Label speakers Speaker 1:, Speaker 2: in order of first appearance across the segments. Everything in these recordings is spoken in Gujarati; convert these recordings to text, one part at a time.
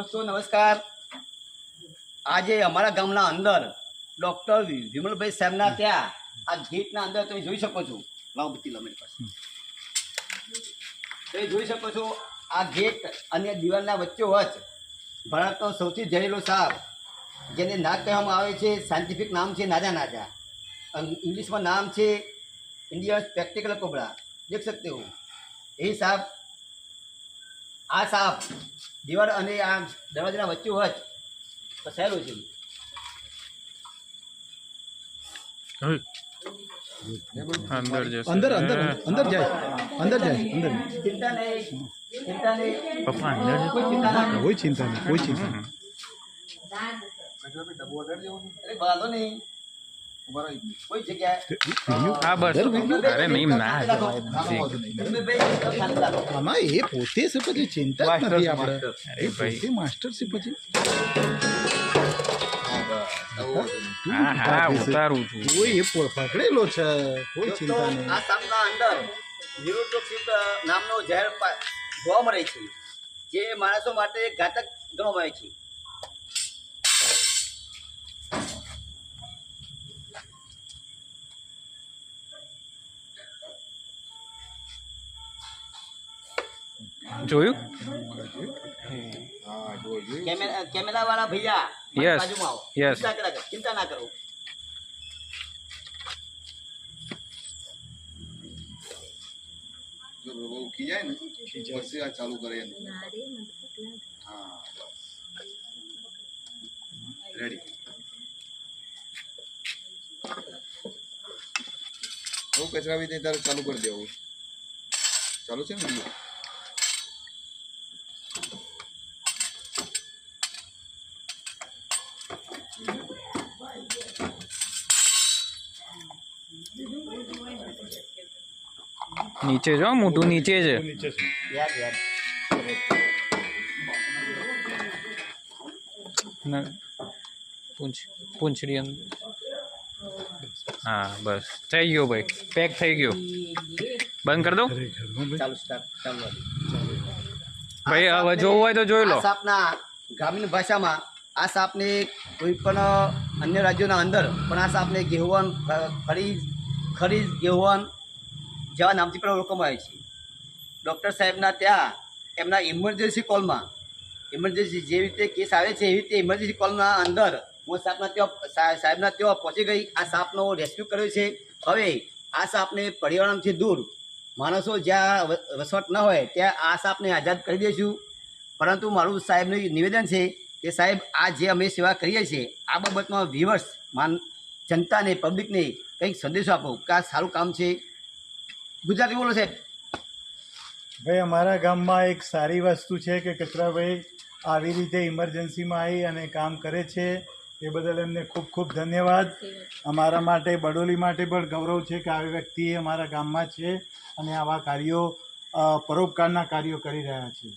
Speaker 1: દોસ્તો નમસ્કાર. આજે અમારા ગામના અંદર ડૉક્ટર વિમલભાઈ સાહેબના ત્યાં આ ગેટના અંદર તમે જોઈ શકો છો. લાવબત્તી લમેલ પાસે તમે જોઈ શકો છો આ ગેટ અને દિવાલના વચ્ચે વચ્ચ ભારતનો સૌથી જહેલો સાપ જેને ના કહેવામાં આવે છે સાયન્ટિફિક નામ છે નાજા નાજા. ઇંગ્લિશમાં નામ છે ઇન્ડિયા પ્રેક્ટિકલ કોબરા દેખ સકતે હો. એ સાપ આ સાપ દિવાળ અને આ દરવાજાના વચ્ચે હોય તો સહેલું છે.
Speaker 2: અંદર જશે.
Speaker 3: અંદર અંદર અંદર જાય. અંદર જાય અંદર.
Speaker 1: ચિંતા નહીં. ચિંતા નહીં.
Speaker 2: પપ્પા અંદર
Speaker 1: કોઈ ચિંતા
Speaker 3: નહીં કોઈ ચિંતા નહીં.
Speaker 1: અરે વાંધો નહીં. કોઈ જગ્યાએ
Speaker 2: નહીં ના.
Speaker 3: આમાં એ પોતે છે પછી ચિંતા નથી આપણે. એ પોતે માસ્ટર છે પછી.
Speaker 2: હા હા ઉતારું છું.
Speaker 3: કોઈ એ પકડેલો છે કોઈ ચિંતા નહીં.
Speaker 1: આ સાપના અંદર નામનો ઝેર પા- જોવા મળે છે. જે માણસો માટે ઘાતક ગણવામાં આવે છે.
Speaker 2: જોયું
Speaker 1: કેમેરા કેમેરા વાળા ભૈયા યસ.
Speaker 2: Yes.
Speaker 1: ચિંતા ના કરો
Speaker 4: જો બહુ ખીજાય ને પછી આ ચાલુ કરે હા રેડી બહુ કચરાવી દે તારે ચાલુ કરી દેવું ચાલુ છે ને
Speaker 2: નીચે જો મોઢું નીચે છે. પૂંછડી અંદર. હા બસ. થઈ ગયો ભાઈ. પેક થઈ ગયો. બંધ કરી દો
Speaker 3: ભાઈ.
Speaker 1: ચાલુ સ્ટાર્ટ ચાલુ. રાખો.
Speaker 2: ભાઈ હવે જોવું હોય તો જોઈ લો.
Speaker 1: ગ્રામીણ ભાષામાં આ સાપને કોઈ પણ અન્ય રાજ્યોના અંદર પણ આ સાપને ગેહવન ખરીજ ખરીજ ગેહવન જેવા નામથી પણ ઓળખવામાં આવે છે. ડૉક્ટર સાહેબના ત્યાં એમના ઇમરજન્સી કોલમાં, ઇમરજન્સી જેવી રીતે કેસ આવે છે એવી રીતે ઇમરજન્સી કોલના અંદર હું સાપના ત્યાં સાહેબના ત્યાં પહોંચી ગઈ, આ સાપનો રેસ્ક્યુ કર્યો છે. હવે આ સાપને પર્યાવરણથી દૂર માણસો જ્યાં વસવાટ ન હોય ત્યાં આ સાપને આઝાદ કરી દઈશું. પરંતુ મારું સાહેબનું નિવેદન છે કે સાહેબ, આ જે અમે સેવા કરીએ છીએ, આ બાબતમાં વ્યુઅર્સ માન, જનતાને પબ્લિકને કંઈક સંદેશો આપો, કે આ સારું કામ છે. ગુજરાતી બોલો સાહેબ.
Speaker 5: ભાઈ, અમારા ગામમાં એક સારી વસ્તુ છે કે કચરાભાઈ આવી રીતે ઇમરજન્સીમાં આવી અને કામ કરે છે. એ બદલ એમને ખૂબ ખૂબ ધન્યવાદ. અમારા માટે, બડોલી માટે પણ ગૌરવ છે કે આવી વ્યક્તિ અમારા ગામમાં છે અને આવા કાર્યો પરોપકારના કાર્યો કરી રહ્યા છે.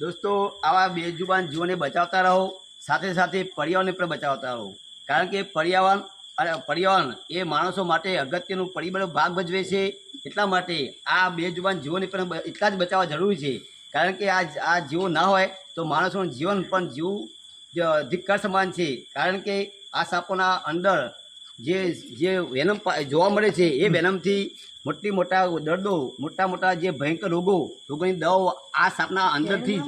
Speaker 1: દોસ્તો, આવા બેજુબાન જીવોને બચાવતા રહો, સાથે સાથે પર્યાવરણને પણ બચાવતા રહો. કારણ કે પર્યાવરણ અને પર્યાવરણ એ માણસો માટે અગત્યનું પરિબળ ભાગ ભજવે છે. એટલા માટે આ બેજુબાન જીવોને પણ એટલા જ બચાવવા જરૂરી છે. કારણ કે આ આ જીવો ના હોય તો માણસોનું જીવન પણ ધિક્કર ધિક્કાર સમાન છે. કારણ કે આ સાપોના અંદર જે જે વેનમ જોવા મળે છે એ વેનમથી મોટી મોટા દર્દો મોટા મોટા જે ભયંકર રોગો રોગોની દવાઓ આ સાપના અંદરથી જ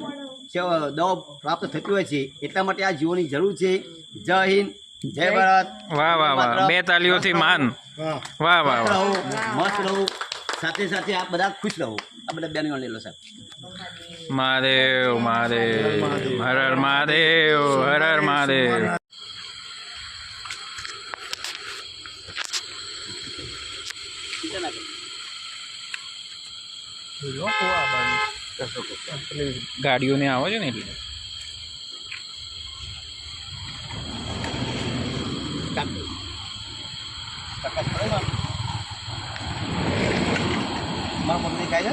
Speaker 1: ચ- પ્રાપ્ત થતી હોય છે. એટલા માટે આ જીવોની જરૂર છે. જય હિન્દ જય ભારત.
Speaker 2: વાહ વાહ વાહ. બે તાલીઓથી માન
Speaker 3: વાહ.
Speaker 2: વાહ વાહ
Speaker 1: મસ્ત રહો મસ્ત રહો. સાથે સાથે આ બધા ખુશ રહો. આ બધા બેનો લેલો સાહેબ.
Speaker 2: મહાદેવ. મહાદેવ. હર હર મહાદેવ હર હર મહાદેવ
Speaker 1: ચિંતા ના કરો.
Speaker 2: ગાડીઓને આવે છે ને એટલે.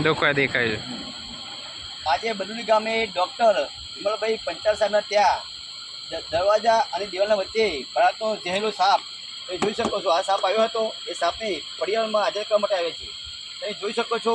Speaker 2: દેખાય દેખાય છે.
Speaker 1: આજે બદુલી ગામે ડોક્ટર વિમલભાઈ પંચાલ સાહેબના ત્યાં દરવાજા અને દિવાલના વચ્ચે ભરાતો જહેલો સાપ. તમે જોઈ શકો છો, આ સાપ આવ્યો હતો. એ સાપને પર્યાવરણમાં હાજર કરવા માટે આવે છે. તમે જોઈ શકો છો